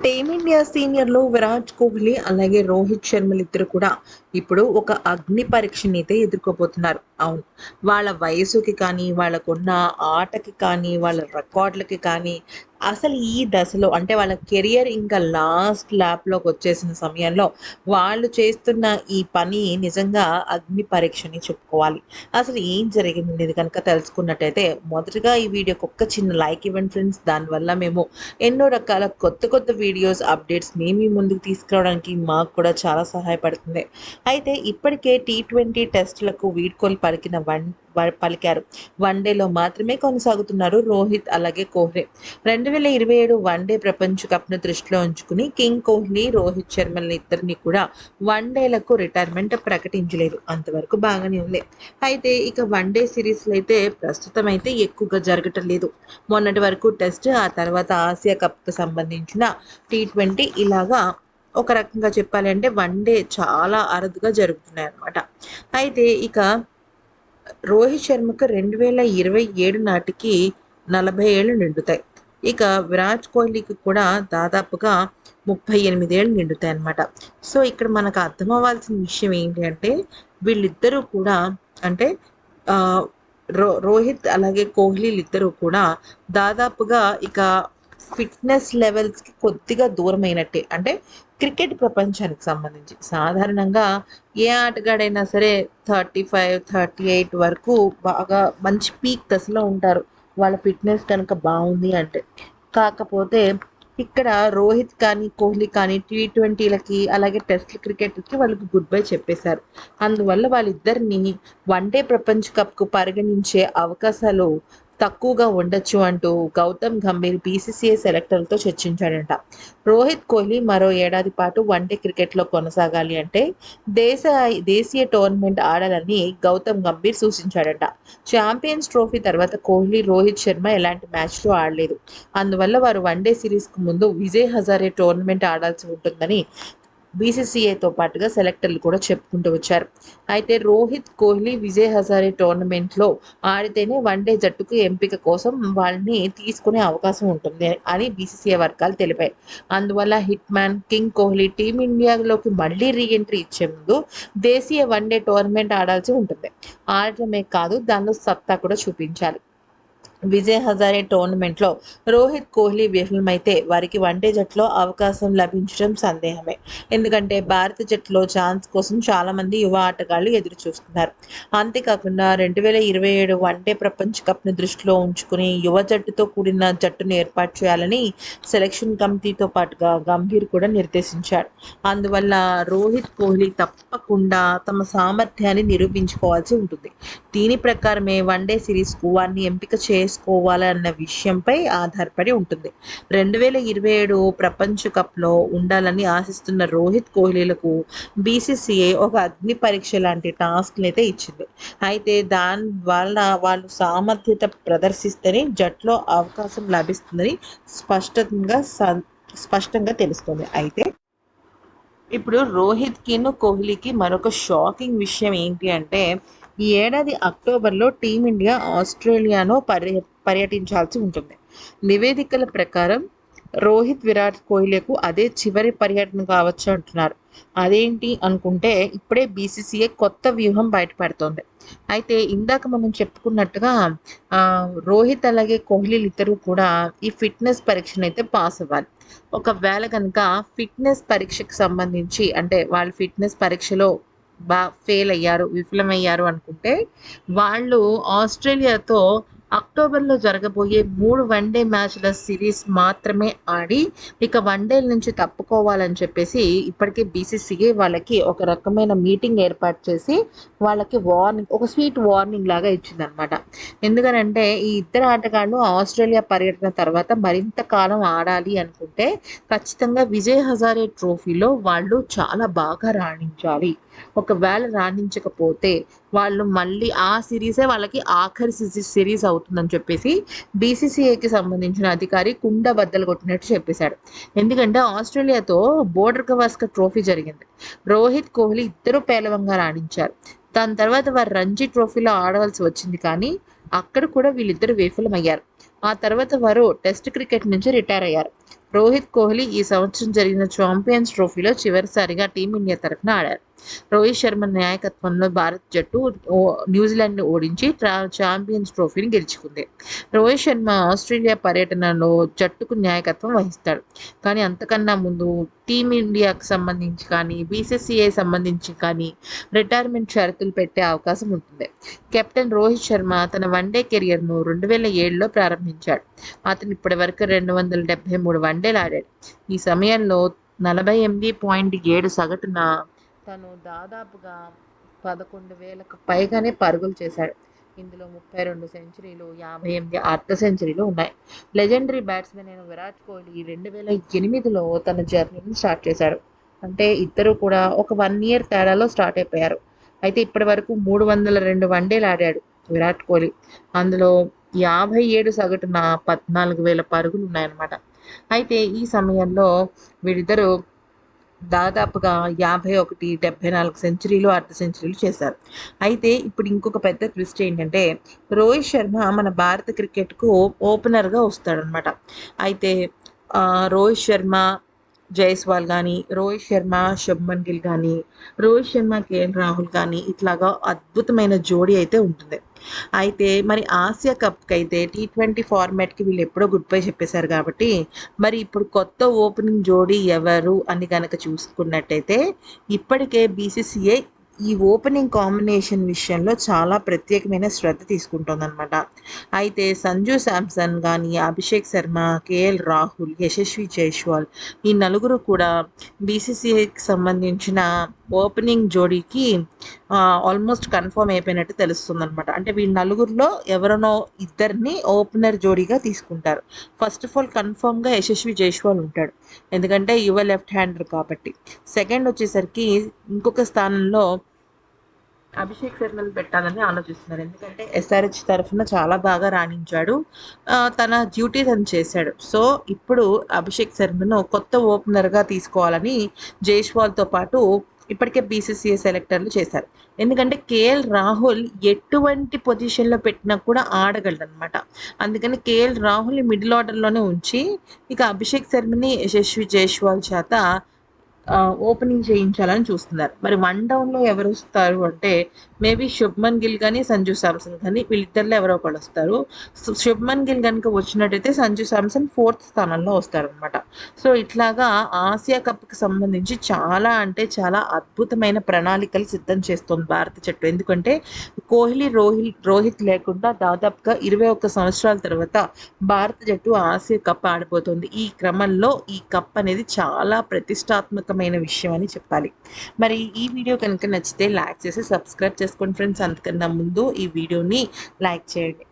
Team India సీనియర్లు విరాట్ కోహ్లీ అలాగే రోహిత్ శర్మలు ఇద్దరు కూడా ఇప్పుడు ఒక అగ్ని పరీక్షని అయితే ఎదుర్కోబోతున్నారు. అవును వాళ్ళ వయసుకి కానీ వాళ్ళకున్న ఆటకి కానీ వాళ్ళ రికార్డులకి కానీ అసలు ఈ దశలో అంటే వాళ్ళ కెరియర్ ఇంకా లాస్ట్ ల్యాప్లోకి వచ్చేసిన సమయంలో వాళ్ళు చేస్తున్న ఈ పని నిజంగా అగ్ని పరీక్షని చెప్పుకోవాలి. అసలు ఏం జరిగింది ఇది కనుక తెలుసుకున్నట్టయితే మొదటగా ఈ వీడియోకి ఒక్క చిన్న లైక్ ఇవ్వండి ఫ్రెండ్స్. దానివల్ల మేము ఎన్నో రకాల కొత్త కొత్త వీడియోస్ అప్డేట్స్ మేము ముందుకు తీసుకురావడానికి మాకు కూడా చాలా సహాయపడుతుంది. అయితే ఇప్పటికే టీ ట్వంటీ టెస్టులకు వీడ్కోలు పలికిన వన్ పలికారు. వన్డేలో మాత్రమే కొనసాగుతున్నారు రోహిత్ అలాగే కోహ్లీ. రెండు వేల ఇరవై ఏడు వన్డే ప్రపంచ కప్ను దృష్టిలో ఉంచుకుని కింగ్ కోహ్లీ రోహిత్ శర్మల్ని ఇద్దరిని కూడా వన్డేలకు రిటైర్మెంట్ ప్రకటించలేదు. అంతవరకు బాగానే ఉంది. అయితే ఇక వన్డే సిరీస్లో అయితే ప్రస్తుతం అయితే ఎక్కువగా జరగటం లేదు. మొన్నటి వరకు టెస్ట్ ఆ తర్వాత ఆసియా కప్కు సంబంధించిన టీ ట్వంటీ ఇలాగా ఒక రకంగా చెప్పాలి అంటే వన్ డే చాలా అరుదుగా జరుగుతున్నాయి అనమాట అయితే ఇక రోహిత్ శర్మకు రెండు వేల ఇరవై ఏడు నాటికి నలభై ఏళ్ళు నిండుతాయి. ఇక విరాట్ కోహ్లీకి కూడా దాదాపుగా ముప్పై ఎనిమిదేళ్ళు నిండుతాయి అన్నమాట. సో ఇక్కడ మనకు అర్థం అవ్వాల్సిన విషయం ఏంటి అంటే వీళ్ళిద్దరూ కూడా అంటే రో రోహిత్ అలాగే కోహ్లీలు ఇద్దరు కూడా దాదాపుగా ఇక ఫిట్నెస్ లెవెల్స్కి కొద్దిగా దూరమైనట్టే. అంటే క్రికెట్ ప్రపంచానికి సంబంధించి. సాధారణంగా ఏ ఆటగాడైనా సరే థర్టీ ఫైవ్ థర్టీ ఎయిట్ వరకు బాగా మంచి పీక్ దశలో ఉంటారు. వాళ్ళ ఫిట్నెస్ కనుక బాగుంది అంటే. కాకపోతే ఇక్కడ రోహిత్ కానీ కోహ్లీ కానీ టీ ట్వంటీలకి అలాగే టెస్ట్ క్రికెట్కి వాళ్ళకి గుడ్ బై చెప్పేశారు. అందువల్ల వాళ్ళిద్దరిని వన్డే ప్రపంచ కప్కు పరిగణించే అవకాశాలు తక్కువగా ఉండొచ్చు అంటూ గౌతమ్ గంభీర్ బీసీసీఐ సెలెక్టర్లతో చర్చించాడంట. రోహిత్ కోహ్లీ మరో ఏడాది పాటు వన్డే క్రికెట్లో కొనసాగాలి అంటే దేశ దేశీయ టోర్నమెంట్ ఆడాలని గౌతమ్ గంభీర్ సూచించాడట. ఛాంపియన్స్ ట్రోఫీ తర్వాత కోహ్లీ రోహిత్ శర్మ ఎలాంటి మ్యాచ్లు ఆడలేదు. అందువల్ల వారు వన్డే సిరీస్కు ముందు విజయ్ హజారే టోర్నమెంట్ ఆడాల్సి ఉంటుందని బీసీసీఐతో పాటుగా సెలెక్టర్లు కూడా చెప్పుకుంటూ వచ్చారు. అయితే రోహిత్ కోహ్లీ విజయ్ హజారే టోర్నమెంట్లో ఆడితేనే వన్డే జట్టుకు ఎంపిక కోసం వాళ్ళని తీసుకునే అవకాశం ఉంటుంది అని బీసీసీఐ వర్గాలు తెలిపాయి. అందువల్ల హిట్ మ్యాన్ కింగ్ కోహ్లీ టీమిండియాలోకి మళ్ళీ రీఎంట్రీ ఇచ్చే ముందు దేశీయ వన్డే టోర్నమెంట్ ఆడాల్సి ఉంటుంది. ఆడటమే కాదు దానిలో సత్తా కూడా చూపించాలి. విజయ్ హజారే టోర్నమెంట్లో రోహిత్ కోహ్లీ విఫలమైతే వారికి వన్డే జట్టులో అవకాశం లభించడం సందేహమే. ఎందుకంటే భారత జట్టులో ఛాన్స్ కోసం చాలామంది యువ ఆటగాళ్ళు ఎదురు చూస్తున్నారు అంతేకాకుండా రెండు వేల ఇరవై ఏడు వన్డే ప్రపంచ కప్ను దృష్టిలో ఉంచుకుని యువ జట్టుతో కూడిన జట్టును ఏర్పాటు చేయాలని సెలక్షన్ కమిటీతో పాటుగా గంభీర్ కూడా నిర్దేశించాడు అందువల్ల రోహిత్ కోహ్లీ తప్పకుండా తమ సామర్థ్యాన్ని నిరూపించుకోవాల్సి ఉంటుంది. దీని ప్రకారమే వన్డే సిరీస్కు వారిని ఎంపిక చేసుకోవాలన్న విషయంపై ఆధారపడి ఉంటుంది. రెండు వేల ఇరవై ఏడు ప్రపంచ కప్లో ఉండాలని ఆశిస్తున్న రోహిత్ కోహ్లీలకు బీసీసీఏ ఒక అగ్ని పరీక్ష లాంటి టాస్క్ని అయితే ఇచ్చింది. అయితే దాని వల్ల వాళ్ళు సామర్థ్యత ప్రదర్శిస్తేనే జట్లో అవకాశం లభిస్తుందని స్పష్టంగా స్పష్టంగా తెలుస్తుంది. అయితే ఇప్పుడు రోహిత్కిను కోహ్లీకి మరొక షాకింగ్ విషయం ఏంటి అంటే ఈ ఏడాది అక్టోబర్లో టీమిండియా ఆస్ట్రేలియాను పర్య పర్యటించాల్సి ఉంటుంది. నివేదికల ప్రకారం రోహిత్ విరాట్ కోహ్లీకు అదే చివరి పర్యటన కావచ్చు అంటున్నారు. అదేంటి అనుకుంటే ఇప్పుడే బీసీసీఏ కొత్త వ్యూహం బయటపడుతోంది. అయితే ఇందాక మనం చెప్పుకున్నట్టుగా రోహిత్ అలాగే కోహ్లీలు ఇద్దరు కూడా ఈ ఫిట్నెస్ పరీక్షను అయితే పాస్ అవ్వాలి. ఒకవేళ కనుక ఫిట్నెస్ పరీక్షకు సంబంధించి అంటే వాళ్ళ ఫిట్నెస్ పరీక్షలో బా ఫెయిల్ అయ్యారు విఫలమయ్యారు అనుకుంటే వాళ్ళు ఆస్ట్రేలియాతో అక్టోబర్లో జరగబోయే మూడు వన్డే మ్యాచ్ల సిరీస్ మాత్రమే ఆడి ఇక వన్డేల నుంచి తప్పుకోవాలని చెప్పేసి ఇప్పటికే బీసీసీఏ వాళ్ళకి ఒక రకమైన మీటింగ్ ఏర్పాటు చేసి వాళ్ళకి వార్నింగ్ ఒక స్వీట్ వార్నింగ్ లాగా ఇచ్చిందనమాట ఎందుకనంటే ఈ ఇద్దరు ఆటగాళ్ళు ఆస్ట్రేలియా పర్యటన తర్వాత మరింత కాలం ఆడాలి అనుకుంటే ఖచ్చితంగా విజయ్ హజారే ట్రోఫీలో వాళ్ళు చాలా బాగా రాణించాలి. ఒకవేళ రాణించకపోతే వాళ్ళు మళ్ళీ ఆ సిరీసే వాళ్ళకి ఆఖరి సిరీస్ అవుతుందని చెప్పేసి బీసీసీఐకి సంబంధించిన అధికారి కుండ బద్దలు కొట్టినట్టు చెప్పేశాడు. ఎందుకంటే ఆస్ట్రేలియాతో బోర్డర్ గవాస్కర్ ట్రోఫీ జరిగింది. రోహిత్ కోహ్లీ ఇద్దరు పేలవంగా రాణించారు. దాని తర్వాత వారు రంజీ ట్రోఫీలో ఆడవలసి వచ్చింది కానీ అక్కడ కూడా వీళ్ళిద్దరు విఫలమయ్యారు. ఆ తర్వాత వారు టెస్ట్ క్రికెట్ నుంచి రిటైర్ అయ్యారు. రోహిత్ కోహ్లీ ఈ సంవత్సరం జరిగిన ఛాంపియన్స్ ట్రోఫీలో చివరిసారిగా టీమిండియా తరఫున ఆడారు. రోహిత్ శర్మ నాయకత్వంలో భారత్ జట్టు న్యూజిలాండ్ని ఓడించి ఛాంపియన్స్ ట్రోఫీని గెలుచుకుంది. రోహిత్ శర్మ ఆస్ట్రేలియా పర్యటనలో జట్టుకు నాయకత్వం వహిస్తాడు. కానీ అంతకన్నా ముందు టీమిండియాకు సంబంధించి కానీ బీసీసీఐ సంబంధించి కానీ రిటైర్మెంట్ షరతులు పెట్టే అవకాశం ఉంటుంది. కెప్టెన్ రోహిత్ శర్మ తన వన్డే కెరియర్ను రెండు వేల ఏడులో ప్రారంభించాడు. అతను ఇప్పటి వరకు రెండు వందల డెబ్బై మూడు వన్డే ఆడాడు ఈ సమయంలో నలభై ఎనిమిది పాయింట్ ఏడు సగటున తను దాదాపుగా పదకొండు వేలకు పైగానే పరుగులు చేశాడు. ఇందులో ముప్పై రెండు సెంచరీలు యాభై ఎనిమిది అర్ధ సెంచరీలు ఉన్నాయి. లెజెండరీ బ్యాట్స్మెన్ అయిన విరాట్ కోహ్లీ రెండు వేల ఎనిమిదిలో తన జర్నీని స్టార్ట్ చేశాడు. అంటే ఇద్దరు కూడా ఒక వన్ ఇయర్ తేడాలో స్టార్ట్ అయిపోయారు. అయితే ఇప్పటి వరకు మూడు వందల రెండు వన్డేలు ఆడాడు విరాట్ కోహ్లీ. అందులో యాభై ఏడు సగటున పద్నాలుగు వేల పరుగులు ఉన్నాయన్నమాట. అయితే ఈ సమయంలో వీరిద్దరూ దాదాపుగా యాభై ఒకటి డెబ్బై నాలుగు సెంచరీలు అర్ధ సెంచరీలు చేశారు. అయితే ఇప్పుడు ఇంకొక పెద్ద ట్విస్ట్ ఏంటంటే రోహిత్ శర్మ మన భారత క్రికెట్కు ఓపెనర్గా వస్తాడనమాట అయితే రోహిత్ శర్మ జైస్వాల్ కానీ రోహిత్ శర్మ శుభ్మన్ గిల్ కానీ రోహిత్ శర్మ కేఎల్ రాహుల్ కానీ ఇట్లాగా అద్భుతమైన జోడీ అయితే ఉంటుంది. అయితే మరి ఆసియా కప్కి అయితే టీ ట్వంటీ ఫార్మాట్కి వీళ్ళు ఎప్పుడో గుడ్ బై చెప్పేశారు కాబట్టి మరి ఇప్పుడు కొత్త ఓపెనింగ్ జోడీ ఎవరు అని కనుక చూసుకున్నట్టయితే ఇప్పటికే బీసీసీఐ ఈ ఓపెనింగ్ కాంబినేషన్ విషయంలో చాలా ప్రత్యేకమైన శ్రద్ధ తీసుకుంటుందన్నమాట. అయితే సంజు శాంసన్ కానీ అభిషేక్ శర్మ కేఎల్ రాహుల్ యశస్వి జైస్వాల్ ఈ నలుగురు కూడా బీసీసీఐకి సంబంధించిన ఓపెనింగ్ జోడీకి ఆల్మోస్ట్ కన్ఫర్మ్ అయిపోయినట్టు తెలుస్తుంది అనమాట అంటే వీళ్ళ నలుగురిలో ఎవరినో ఇద్దరిని ఓపెనర్ జోడీగా తీసుకుంటారు. ఫస్ట్ ఆఫ్ ఆల్ కన్ఫర్మ్గా యశస్వి జైష్వాల్ ఉంటాడు. ఎందుకంటే యువ లెఫ్ట్ హ్యాండర్ కాబట్టి. సెకండ్ వచ్చేసరికి ఇంకొక స్థానంలో అభిషేక్ శర్మని పెట్టాలని ఆలోచిస్తున్నారు. ఎందుకంటే ఎస్ఆర్హెచ్ తరఫున చాలా బాగా రాణించాడు. తన డ్యూటీ తను చేశాడు. సో ఇప్పుడు అభిషేక్ శర్మను కొత్త ఓపెనర్గా తీసుకోవాలని జైష్వాల్తో పాటు ఇప్పటికే బీసీసీఏ సెలెక్టర్లు చేశారు. ఎందుకంటే కేఎల్ రాహుల్ ఎటువంటి పొజిషన్లో పెట్టినా కూడా ఆడగలడు అనమాట అందుకని కేఎల్ రాహుల్ మిడిల్ ఆర్డర్లోనే ఉంచి ఇక అభిషేక్ శర్మని యశస్వి జైస్వాల్ చేత ఓపెనింగ్ చేయించాలని చూస్తున్నారు. మరి వన్ డౌన్లో ఎవరు వస్తారు అంటే మేబీ శుభ్మన్ గిల్ కానీ సంజు శాంసన్ కానీ వీళ్ళిద్దరిలో ఎవరో ఒకళ్ళు వస్తారు. శుభ్మన్ గిల్ కనుక వచ్చినట్టయితే సంజు శాంసన్ ఫోర్త్ స్థానంలో వస్తారనమాట సో ఇట్లాగా ఆసియా కప్కి సంబంధించి చాలా అంటే చాలా అద్భుతమైన ప్రణాళికలు సిద్ధం చేస్తుంది భారత జట్టు. ఎందుకంటే కోహ్లీ రోహిత్ రోహిత్ లేకుండా దాదాపుగా ఇరవై ఒక్క సంవత్సరాల తర్వాత భారత జట్టు ఆసియా కప్ ఆడిపోతుంది ఈ క్రమంలో ఈ కప్ అనేది చాలా ప్రతిష్టాత్మకమైన విషయం అని చెప్పాలి. మరి ఈ వీడియో కనుక నచ్చితే లైక్ చేసి సబ్స్క్రైబ్ చేసుకోండి ఫ్రెండ్స్. అంతకన్నా ముందు ఈ వీడియోని లైక్ చేయండి.